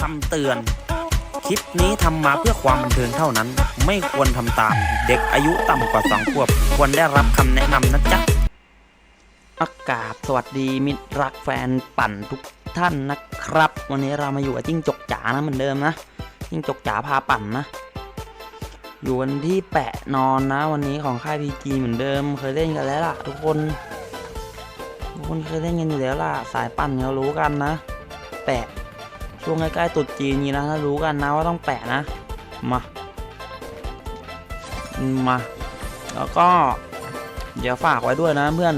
คำเตือน คลิปนี้ทำมาเพื่อความบันเทิงเท่านั้น ไม่ควรทำตาม เด็กอายุต่ำกว่าสองขวบ ควรได้รับคำแนะนำนะจ๊ะ อากาศสวัสดีมิตรรักแฟนปั่นทุกท่านนะครับ วันนี้เรามาอยู่กับจิ้งจกจ๋านะเหมือนเดิมนะ จิ้งจกจ๋าพาปั่นนะ อยู่วันที่แปะนอนนะ วันนี้ของค่ายพีจีเหมือนเดิม เคยเล่นกันแล้วล่ะ ทุกคนทุกคนเคยเล่นกันอยู่แล้วล่ะ สายปั่นเขารู้กันนะ แปะ ช่วงใกล้ๆตรุษจีนนี้นะถ้ารู้กันนะว่าต้องแปะนะ มา มา แล้วก็ เดี๋ยวฝากไว้ด้วยนะเพื่อน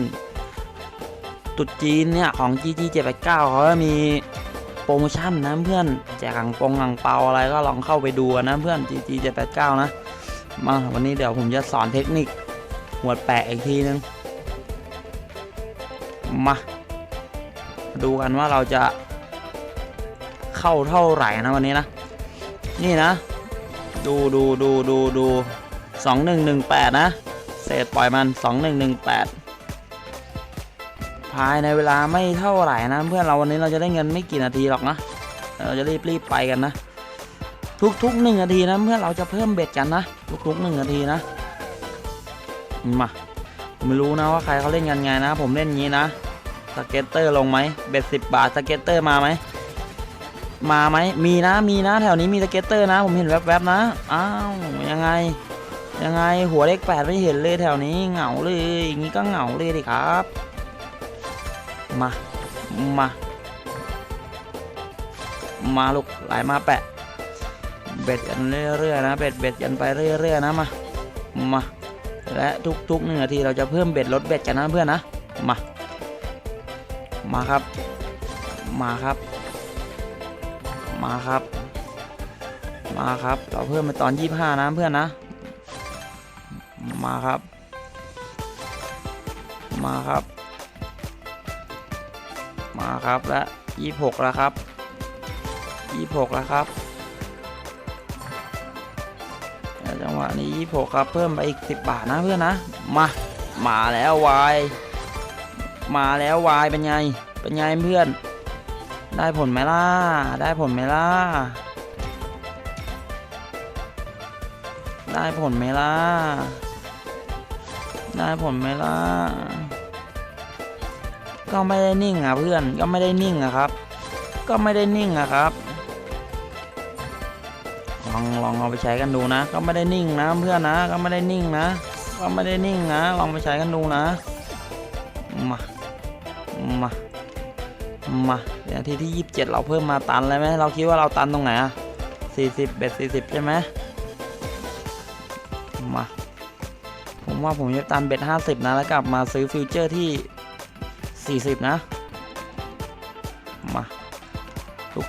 ตรุษจีนเนี่ยของ GG 789เขาจะมีโปรโมชั่นนะเพื่อนแจกอ่างปงอ่างเปาอะไรก็ลองเข้าไปดูนะเพื่อน GG 789นะ มาวันนี้เดี๋ยวผมจะสอนเทคนิคหัวดแปะอีกทีนึง มา ดูกันว่าเราจะ เข้าเท่าไหร่นะวันนี้นะ นี่นะ ดูดูดูดูดูสองหนึ่งหนึ่งแปดนะ เศษปล่อยมันสองหนึ่งหนึ่งแปดภายในเวลาไม่เท่าไหร่นะ เพื่อนเราวันนี้เราจะได้เงินไม่กี่นาทีหรอกนะ เราจะรีบรีบไปกันนะ ทุกๆหนึ่งนาทีนะเพื่อนเราจะเพิ่มเบ็ดกันนะทุกๆหนึ่งนาทีนะมาไม่รู้นะว่าใครเขาเล่นกันไงนะ ผมเล่นงนี้นะสเก็ตเตอร์ลงไหมเบ็ดสิบบาทสเก็ตเตอร์มาไหม มาไหมมีนะมีนะแถวนี้มีสเก็ตเตอร์นะ ผมเห็นแวบๆนะ อ้าวยังไง ยังไงหัวเลขแปดไม่เห็นเลยแถวนี้เหงาเลยอย่างนี้ก็เหงาเลยดิครับ มา มา มาลูกไหลมาแปะ เบ็ดกันเรื่อยๆนะเบ็ดเบ็ดกันไปเรื่อยๆนะมา มาและทุกๆหนึ่งนาทีเราจะเพิ่มเบ็ดลดเบ็ดกันนะเพื่อนนะ มา มาครับ มาครับ มาครับ มาครับ เราเพิ่มไปตอนยี่ห้านะเพื่อนนะ มาครับ มาครับ มาครับและยี่หกแล้วครับยี่หกแล้วครับจังหวะนี้ยี่หกครับเพิ่มไปอีกสิบบาทนะเพื่อนนะมามาแล้ววายมาแล้ววายเป็นไงเป็นไงเพื่อน ได้ผลไหมล่ะ ได้ผลไหมล่ะ ได้ผลไหมล่ะ ได้ผลไหมล่ะ ก็ไม่ได้นิ่งอะเพื่อน ก็ไม่ได้นิ่งอะครับ ก็ไม่ได้นิ่งอะครับ ลองลองเอาไปใช้กันดูนะ ก็ไม่ได้นิ่งนะเพื่อนนะ ก็ไม่ได้นิ่งนะ ก็ไม่ได้นิ่งนะ ลองไปใช้กันดูนะ มา มา มาเดี๋ยวนาทีที่ 27 เราเพิ่มมาตันเลยไหมเราคิดว่าเราตันตรงไหนอะ40เบ็ด40 ใช่ไหมมาผมว่าผมจะตันเบ็ด50 นะ แล้วกลับมาซื้อฟิวเจอร์ที่ 40 นะ มา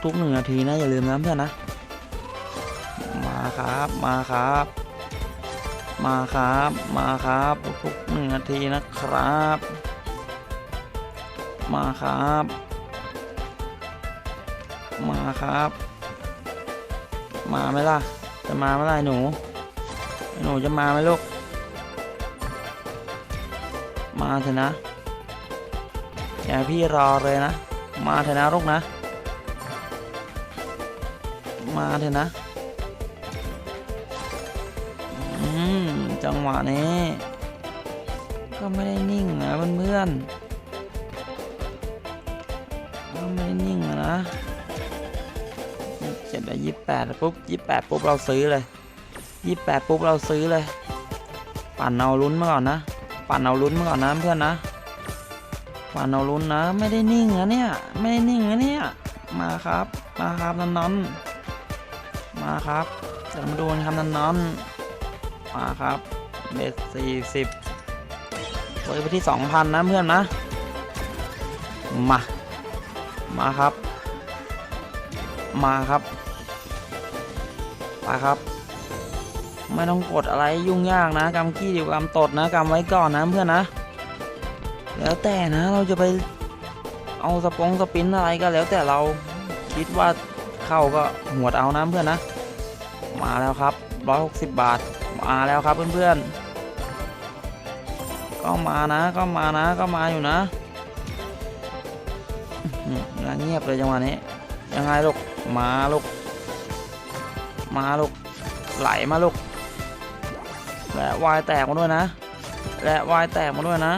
ทุกๆหนึ่งนาทีนะอย่าลืมนะเพื่อนนะ มาครับมาครับ มาครับมาครับทุกๆหนึ่งนาทีนะครับ มาครับ มาครับ มาไหมล่ะ จะมาเมื่อไหรหนู หนูจะมาไหมลูก มาเถอะนะอย่าพี่รอเลยนะ มาเถอะนะลูกนะ มาเถอะนะ อืม จังหวะนี้ ก็ไม่ได้นิ่งนะเพื่อนๆ ก็ไม่ได้นิ่งอะ เจ็ดยี่แปดปุ๊บยี่แปดปุ๊บเราซื้อเลยยี่แปดปุ๊บเราซื้อเลย ปั่นเอาลุ้นมาก่อนนะ ปั่นเอาลุ้นมาก่อนนะเพื่อนนะ ปั่นเอาลุ้นนะ ไม่ได้นิ่งนะเนี่ย ไม่ได้นิ่งนะเนี่ย มาครับ มาครับนอนๆมาครับเดี๋ยวมาดูกันครับนอนๆมาครับเบ็ดสี่สิบเปิดไปที่สองพันนะเพื่อนนะ มา มาครับ มาครับ ครับ ไม่ต้องกดอะไรยุ่งยากนะกำขี้อยู่กำตดนะกำไว้ก่อนนะเพื่อนนะ แล้วแต่นะเราจะไปเอาสปงสปินอะไรก็แล้วแต่เราคิดว่าเข้าก็หวดเอานะเพื่อนนะ มาแล้วครับ 160 บาท มาแล้วครับเพื่อนๆ ก็มานะก็มานะก็มาอยู่นะอืมเงียบเลยจังหวะนี้ ยังไงลูกมาลูก มาลูก ไหลมาลูก และวายแตกมาด้วยนะ และวายแตกมาด้วยนะ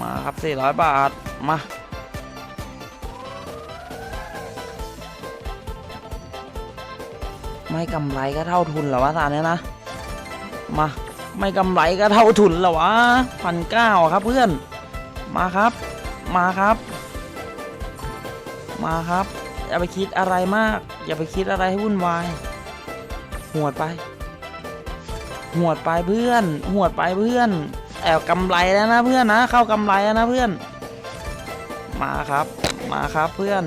มาครับ 400 บาท มาไม่กำไรก็เท่าทุนหรอวะตาเนี้ยนะ มา ไม่กำไรก็เท่าทุนหรอวะพันเก้าครับเพื่อน มาครับ มาครับ มาครับ อย่าไปคิดอะไรมาก อย่าไปคิดอะไรให้วุ่นวายหวดไป หวดไปเพื่อน หวดไปเพื่อน แอบกำไรแล้วนะเพื่อนนะ เข้ากำไรแล้วนะเพื่อน มาครับ มาครับเพื่อน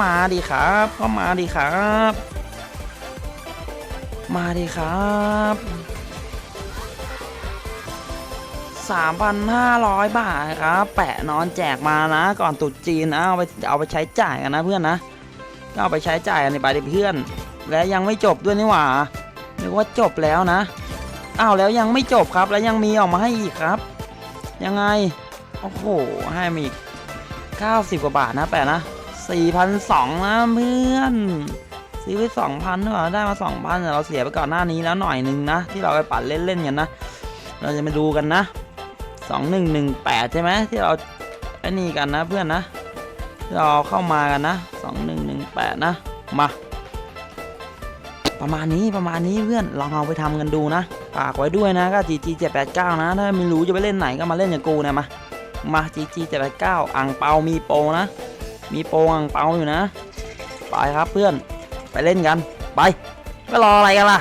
มาดิครับก็มาดิครับ มาดิครับ 3,500 บาทครับแปะนอนแจกมานะ ก่อนตรุษจีนนะเอาไปเอาไปใช้จ่ายกันนะเพื่อนนะก็เอาไปใช้จ่ายกันในไปดิเพื่อน และยังไม่จบด้วยนี่หว่านึกว่าจบแล้วนะอ้าวแล้วยังไม่จบครับแล้วยังมีออกมาให้อีกครับ ยังไงโอ้โหให้มาอีก90 กว่าบาทนะแปะนะ4,200นะเพื่อนซื้อไปสองพันหรอเปล่าได้มาสองพันแต่เราเสียไปก่อนหน้านี้แล้วหน่อยหนึ่งนะ ที่เราไปปั่นเล่นๆกันนะ เราจะมาดูกันนะ สองหนึ่งหนึ่งแปดใช่ไหมที่เราไอ้นี่กันนะเพื่อนนะที่เราเข้ามากันนะสองหนึ่งหนึ่งแปดนะ มา ประมาณนี้ประมาณนี้เพื่อนลองเอาไปทำกันดูนะฝากไว้ด้วยนะก็ GG 789 นะ ถ้าไม่รู้จะไปเล่นไหนก็มาเล่นกับกูเนี่ยมา มา GG 789 อ่างเปามีโปนะ มีโปอ่างเปาอยู่นะ ไปครับเพื่อนไปเล่นกัน ไปไม่รออะไรกันล่ะ